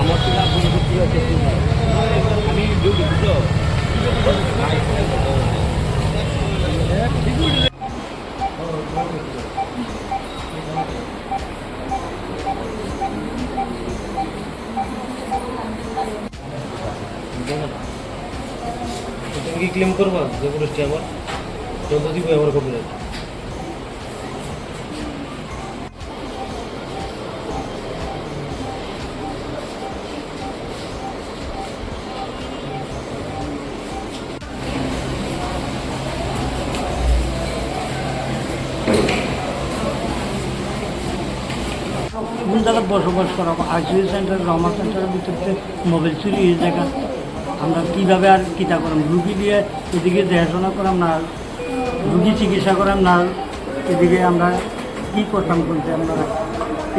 আমার হচ্ছে আমি তুমি কি ক্লেম করবা যে পুলিশটি আবার যত দিব আমার কপি কোন জায়গায় বসবাস করা আইসিইউ সেন্টার রমা সেন্টারের ভিতরে মোবাইল চুরি এই জায়গা। আমরা কীভাবে আর কিতা করাম রুগী দিয়ে এদিকে দেখাশোনা করাম না রুগী চিকিৎসা করাম না এদিকে আমরা কি করতাম বলতে আমরা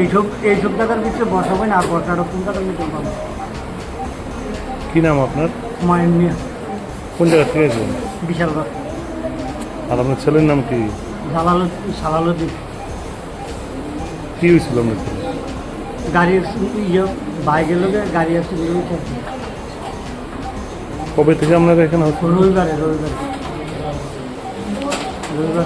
এইসব এইসব জায়গার ভিতরে বসাবো না আর বসারও কোন জায়গার ভিতরে পাবো কি নাম আপনার? মায়ের নিয়ে কোন জায়গা থেকে বিশাল আর আপনার ছেলের নাম কি? জালাল সালালুদ্দিন কি হয়েছিল আপনার ছেলে গাড়ি ইয়ে বাইকের লোকে গাড়ি আসছে বেরোচ্ছে কবে থেকে আপনারা এখানে হচ্ছে রবিবারে রবিবারে। রবিবার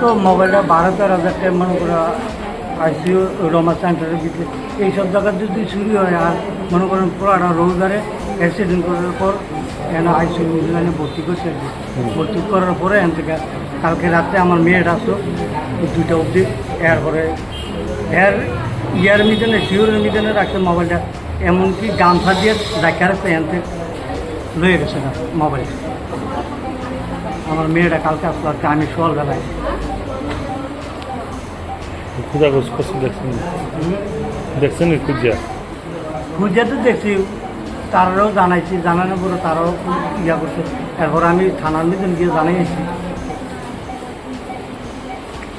তো মোবাইলটা বারো তেরো হাজার টাকা মনে করে আইসিউ রমা সেন্টারের ভিতরে এইসব জায়গার যদি চুরি হয় আর মনে করেন পুরাটা রবিবারে অ্যাক্সিডেন্ট করার পর এখানে আইসিউ নিউজিল্যান্ডে ভর্তি করছে আর কি। ভর্তি করার পরে এখান থেকে কালকে রাত্রে আমার মেয়েটা আসলো দুইটা অবধি। এরপরে এর ইয়ার মিজানে শিওরের মিজানে রাখছে মোবাইলটা। এমনকি গামছা দিয়ে রাখা রাখছে এখান থেকে লয়ে গেছে না মোবাইল। আমার মেয়েটা কালকে আসলো আর কি আমি সকালবেলায়। খুঁজা দেখছেন? খুঁজা? খুঁজে তো দেখছি। তারাও জানাইছি জানানোর পরে তারাও ইয়া করছে। এরপর আমি থানার মিজন গিয়ে জানাইছি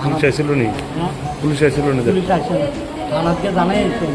পুলিশ আসছিল নি? হ্যাঁ? পুলিশ আসছিল নি? পুলিশ আসছিল না থানার গিয়ে জানাইছি